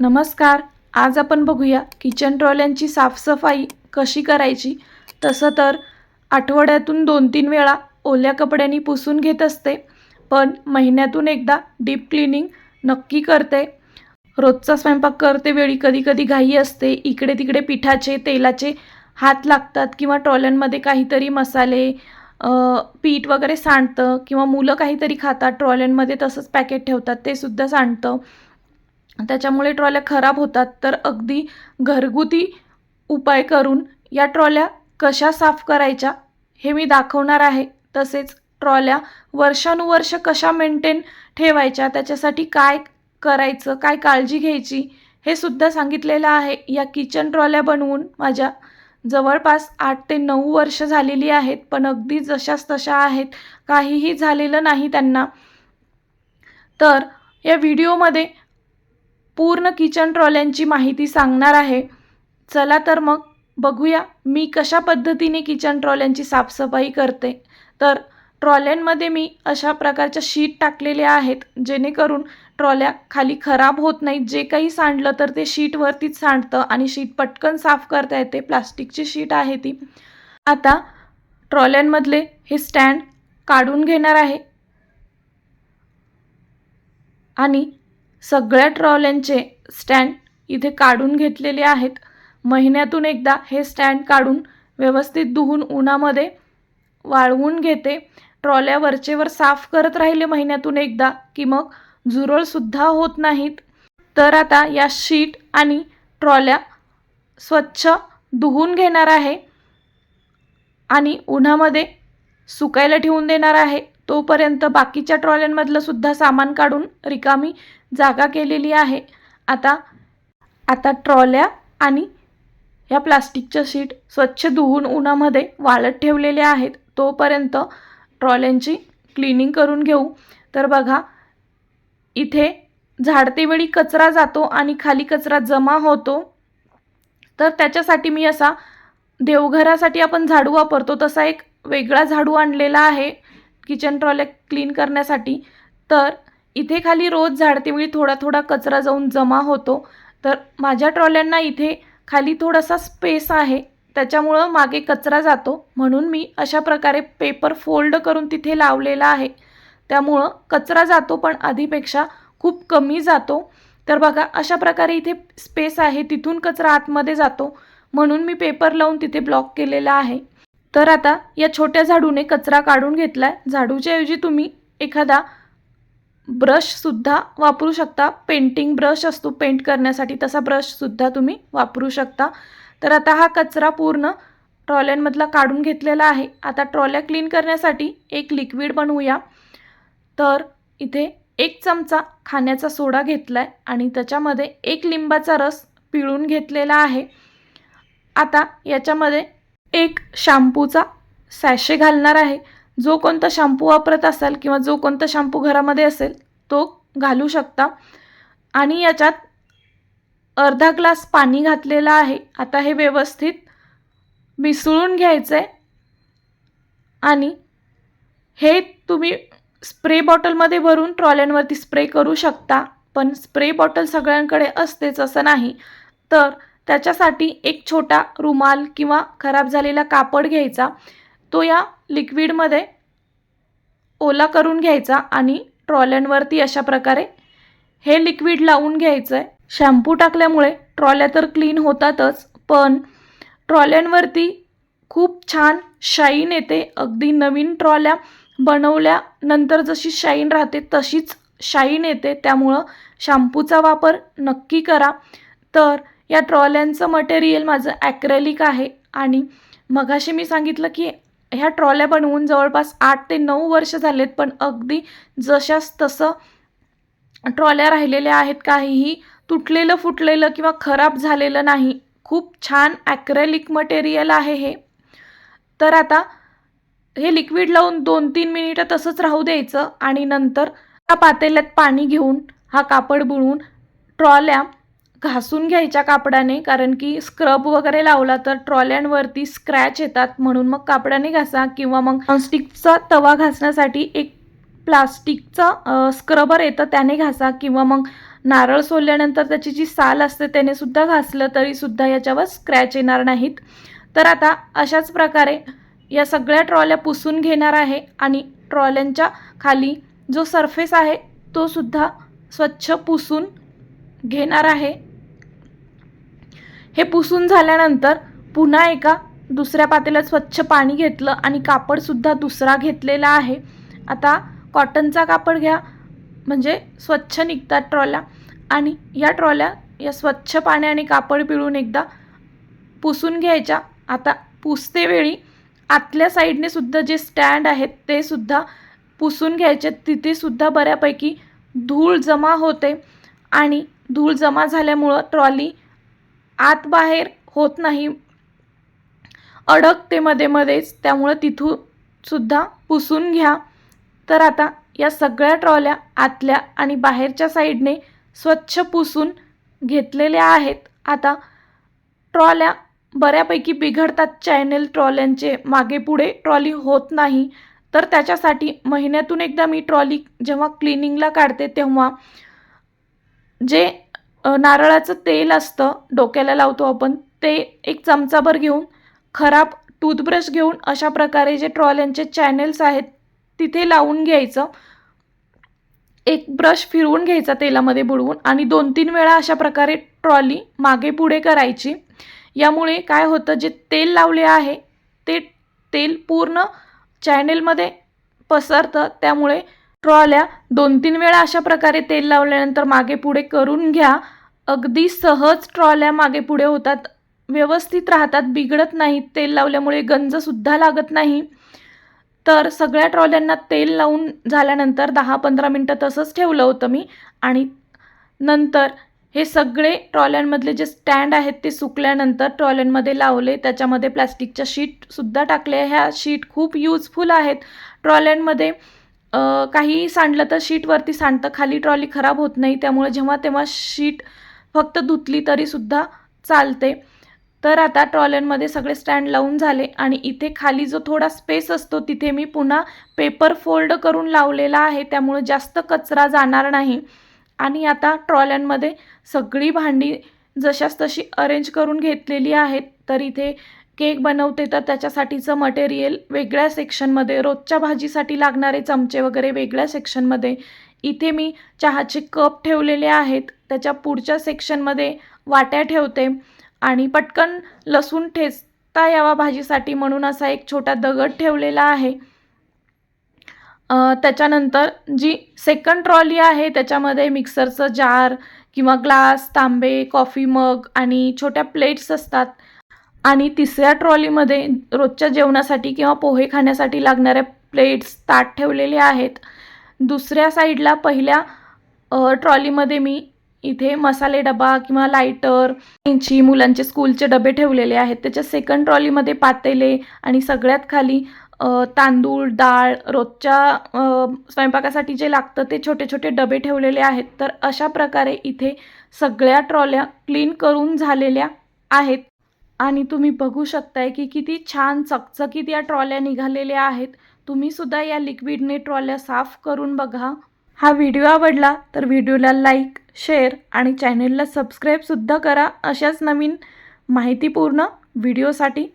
नमस्कार. आज आपण बघूया किचन ट्रॉल्यांची साफसफाई कशी करायची. तसं तर आठवड्यातून दोन तीन वेळा ओल्या कपड्यांनी पुसून घेत असते. पण महिन्यातून एकदा डीप क्लिनिंग नक्की करते. रोजचा स्वयंपाक करते वेळी कधी कधी घाई असते. इकडे तिकडे पिठाचे तेलाचे हात लागतात किंवा ट्रॉल्यांमध्ये काहीतरी मसाले पीठ वगैरे सांडतं किंवा मुलं काहीतरी खातात ट्रॉल्यांमध्ये तसंच पॅकेट ठेवतात ते सुद्धा सांडतं. त्याच्यामुळे ट्रॉल्या खराब होतात. तर अगदी घरगुती उपाय करून या ट्रॉल्या कशा साफ करायच्या हे मी दाखवणार आहे. तसेच ट्रॉल्या वर्षानुवर्ष कशा मेंटेन ठेवायच्या त्याच्यासाठी काय करायचं काय काळजी घ्यायची हे सुद्धा सांगितलेलं आहे. या किचन ट्रॉल्या बनवून माझ्या जवळपास आठ ते नऊ वर्ष झालेली आहेत. पण अगदी जशाच तशा आहेत. काहीही झालेलं नाही त्यांना. तर या व्हिडिओमध्ये पूर्ण किचन ट्रॉल्यांची माहिती सांगणार आहे. चला तर मग बघूया मी कशा पद्धतीने किचन ट्रॉल्यांची साफसफाई करते. तर ट्रॉल्यांमध्ये मी अशा प्रकारच्या शीट टाकलेल्या आहेत जेणेकरून ट्रॉल्या खाली खराब होत नाहीत. जे काही सांडलं तर ते शीटवरतीच सांडतं आणि शीट पटकन साफ करता येते. प्लास्टिकची शीट आहे ती. आता ट्रॉल्यांमधले हे स्टँड काढून घेणार आहे. आणि सगळ्या ट्रॉल्यांचे स्टँड इथे काढून घेतलेले आहेत. महिन्यातून एकदा हे स्टँड काढून व्यवस्थित धुवून उन्हामध्ये वाळवून घेते. ट्रॉल्या वरचेवर साफ करत राहिले महिन्यातून एकदा की मग झुरळसुद्धा होत नाहीत. तर आता या शीट आणि ट्रॉल्या स्वच्छ धुवून घेणार आहे आणि उन्हामध्ये सुकायला ठेवून देणार आहे. तोपर्यंत बाकीच्या ट्रॉल्यांमधलं सुद्धा सामान काढून रिकामी जागा केलेली आहे. आता आता ट्रॉल्या आणि ह्या प्लास्टिकच्या शीट स्वच्छ धुवून उन्हामध्ये वाळत ठेवलेल्या आहेत. तोपर्यंत ट्रॉल्यांची क्लिनिंग करून घेऊ. तर बघा इथे झाडतेवेळी कचरा जातो आणि खाली कचरा जमा होतो. तर त्याच्यासाठी मी असा देवघरासाठी आपण झाडू वापरतो. तसा एक वेगळा झाडू आणलेला आहे. किचन ट्रॉल्या क्लीन करण्यासाठी. तर इथे खाली रोज झाडते वेळी थोडा थोडा कचरा जाऊन जमा होतो. तर माझ्या ट्रॉल्यांना इथे खाली थोडासा स्पेस आहे. त्याच्यामुळं मागे कचरा जातो. म्हणून मी अशा प्रकारे पेपर फोल्ड करून तिथे लावलेला आहे. त्यामुळं कचरा जातो पण आधीपेक्षा खूप कमी जातो. तर बघा अशा प्रकारे इथे स्पेस आहे. तिथून कचरा आतमध्ये जातो. म्हणून मी पेपर लावून तिथे ब्लॉक केलेला आहे. तर आता या छोट्या झाडूने कचरा काढून घेतला आहे झाडूच्या ऐवजी तुम्ही एखादा ब्रशसुद्धा वापरू शकता. पेंटिंग ब्रश असतो पेंट करण्यासाठी तसा ब्रशसुद्धा तुम्ही वापरू शकता. तर आता हा कचरा पूर्ण ट्रॉल्यांमधला काढून घेतलेला आहे. आता ट्रॉल्या क्लीन करण्यासाठी एक लिक्विड बनवूया. तर इथे एक चमचा खाण्याचा सोडा घेतला आहे आणि त्याच्यामध्ये एक लिंबाचा रस पिळून घेतलेला आहे. आता याच्यामध्ये एक शाम्पूचा सॅशे घालणार आहे. जो कोणता शॅम्पू वापरत असाल किंवा जो कोणता शॅम्पू घरामध्ये असेल तो घालू शकता. आणि याच्यात अर्धा ग्लास पाणी घातलेलं आहे. आता हे व्यवस्थित मिसळून घ्यायचं आहे आणि हे तुम्ही स्प्रे बॉटलमध्ये भरून ट्रॉल्यांवरती स्प्रे करू शकता. पण स्प्रे बॉटल सगळ्यांकडे असतेच असं नाही. तर त्याच्यासाठी एक छोटा रुमाल किंवा खराब झालेला कापड घ्यायचा. तो या लिक्विडमध्ये ओला करून घ्यायचा आणि ट्रॉल्यांवरती अशा प्रकारे हे लिक्विड लावून घ्यायचं आहे शॅम्पू टाकल्यामुळे ट्रॉल्या तर क्लीन होतातच पण ट्रॉल्यांवरती खूप छान शाईन येते. अगदी नवीन ट्रॉल्या बनवल्यानंतर जशी शाईन राहते तशीच शाईन येते. त्यामुळं शॅम्पूचा वापर नक्की करा. तर या ट्रॉल्यांचं मटेरियल माझं ॲक्रेलिक आहे. आणि मगाशी मी सांगितलं की ह्या ट्रॉल्या बनवून जवळपास आठ ते नऊ वर्ष झालेत पण अगदी जशास तसं ट्रॉल्या राहिलेल्या आहेत काहीही तुटलेलं फुटलेलं किंवा खराब झालेलं नाही. खूप छान ॲक्रेलिक मटेरियल आहे हे. तर आता हे लिक्विड लावून दोन तीन मिनिटं तसंच राहू द्यायचं आणि नंतर त्या पातेल्यात पाणी घेऊन हा कापड बुळवून ट्रॉल्या घासून घ्यायच्या कापडाने कारण की स्क्रब वगैरे लावला तर ट्रॉल्यांवरती स्क्रॅच येतात म्हणून मग कापडाने घासा किंवा मग नॉनस्टिकचा तवा घासण्यासाठी एक प्लास्टिकचा स्क्रबर येतं त्याने घासा किंवा मग नारळ सोलल्यानंतर त्याची जी साल असते त्याने सुद्धा घासलं तरी सुद्धा याच्यावर स्क्रॅच येणार नाहीत. तर आता अशाच प्रकारे या सगळ्या ट्रॉल्या पुसून घेणार आहे आणि ट्रॉल्यांच्या खाली जो सरफेस आहे तो सुद्धा स्वच्छ पुसून घेणार आहे. हे पुसून झाल्यानंतर पुन्हा एका दुसऱ्या पातेल्यात स्वच्छ पाणी घेतलं आणि कापडसुद्धा दुसरा घेतलेला आहे. आता कॉटनचा कापड घ्या म्हणजे स्वच्छ निघतात ट्रॉल्या. आणि या ट्रॉल्या या स्वच्छ पाण्याने कापड पिळून एकदा पुसून घ्यायच्या. आता पुसते वेळी आतल्या साईडने सुद्धा जे स्टँड आहेत ते सुद्धा पुसून घ्यायचे. तिथेसुद्धा बऱ्यापैकी धूळ जमा होते. आणि धूळ जमा झाल्यामुळं ट्रॉली आत बाहेर होत नाही. अडकते मध्ये मध्येच. त्यामुळं तिथून सुद्धा पुसून घ्या. तर आता या सगळ्या ट्रॉल्या आतल्या आणि बाहेरच्या साईडने स्वच्छ पुसून घेतलेल्या आहेत. आता ट्रॉल्या बऱ्यापैकी बिघडतात. चॅनेल ट्रॉल्यांचे मागे पुढे ट्रॉली होत नाही. तर त्याच्यासाठी महिन्यातून एकदा मी ट्रॉली जेव्हा क्लिनिंगला काढते तेव्हा जे नारळाचं तेल असतं डोक्याला लावतो आपण ते एक चमचाभर घेऊन खराब टूथब्रश घेऊन अशा प्रकारे जे ट्रॉल्यांचे चॅनेल्स आहेत तिथे लावून घ्यायचं. एक ब्रश फिरवून घ्यायचा तेलामध्ये बुडवून आणि दोन तीन वेळा अशा प्रकारे ट्रॉली मागे पुढे करायची. यामुळे काय होतं जे तेल लावले आहे ते तेल पूर्ण चॅनेलमध्ये पसरतं. त्यामुळे ट्रॉल्या दोन तीन वेळा अशा प्रकारे तेल लावल्यानंतर मागे पुढे करून घ्या. अगदी सहज ट्रॉल्या मागे पुढे होतात. व्यवस्थित राहतात बिघडत नाहीत तेल लावल्यामुळे गंजसुद्धा लागत नाही. तर सगळ्या ट्रॉल्यांना तेल लावून झाल्यानंतर दहा पंधरा मिनटं तसंच ठेवलं होतं मी. आणि नंतर हे सगळे ट्रॉल्यांमधले जे स्टँड आहेत ते सुकल्यानंतर ट्रॉल्यांमध्ये लावले. त्याच्यामध्ये प्लॅस्टिकच्या शीटसुद्धा टाकले ह्या शीट खूप यूजफुल आहेत. ट्रॉल्यांमध्ये काही सांडलं तर शीटवरती सांडतं. खाली ट्रॉली खराब होत नाही. त्यामुळे जेव्हा तेव्हा शीट फक्त धुतली तरीसुद्धा चालते. तर आता ट्रॉल्यांमध्ये सगळे स्टँड लावून झाले आणि इथे खाली जो थोडा स्पेस असतो तिथे मी पुन्हा पेपर फोल्ड करून लावलेला आहे. त्यामुळे जास्त कचरा जाणार नाही. आणि आता ट्रॉल्यांमध्ये सगळी भांडी जशास तशी अरेंज करून घेतलेली आहेत तर इथे केक बनवते तर त्याच्यासाठीचं मटेरियल वेगळ्या सेक्शनमध्ये रोजच्या भाजीसाठी लागणारे चमचे वगैरे वेगळ्या सेक्शनमध्ये इथे मी चहाचे कप ठेवलेले आहेत. त्याच्या पुढच्या सेक्शनमध्ये वाट्या ठेवते आणि पटकन लसूण ठेचता यावा भाजीसाठी म्हणून असा एक छोटा दगड ठेवलेला आहे. त्याच्यानंतर जी सेकंड ट्रॉली आहे त्याच्यामध्ये मिक्सरचं जार किंवा ग्लास तांबे कॉफी मग आणि छोट्या प्लेट्स असतात. आणि तिसऱ्या ट्रॉलीमध्ये रोजच्या जेवणासाठी किंवा पोहे खाण्यासाठी लागणाऱ्या प्लेट्स ताट ठेवलेले आहेत. दुसऱ्या साईडला पहिल्या ट्रॉलीमध्ये मी इथे मसाले डबा किंवा लायटर इंची मुलांचे स्कूलचे डबे ठेवलेले आहेत. त्याच्या सेकंड ट्रॉलीमध्ये पातेले आणि सगळ्यात खाली तांदूळ डाळ रोजच्या स्वयंपाकासाठी जे लागतं ते छोटे छोटे डबे ठेवलेले आहेत. तर अशा प्रकारे इथे सगळ्या ट्रॉल्या क्लीन करून झालेल्या आहेत. आणि तुम्ही बघू शकताय की किती छान चकचकीत या ट्रॉल्या निघालेल्या आहेत. तुम्ही सुद्धा या लिक्विडने ट्रॉल्या साफ करून बघा. हा व्हिडिओ आवडला तर व्हिडिओला लाईक शेअर आणि चॅनेलला सबस्क्राईबसुद्धा करा अशाच नवीन माहितीपूर्ण व्हिडिओसाठी.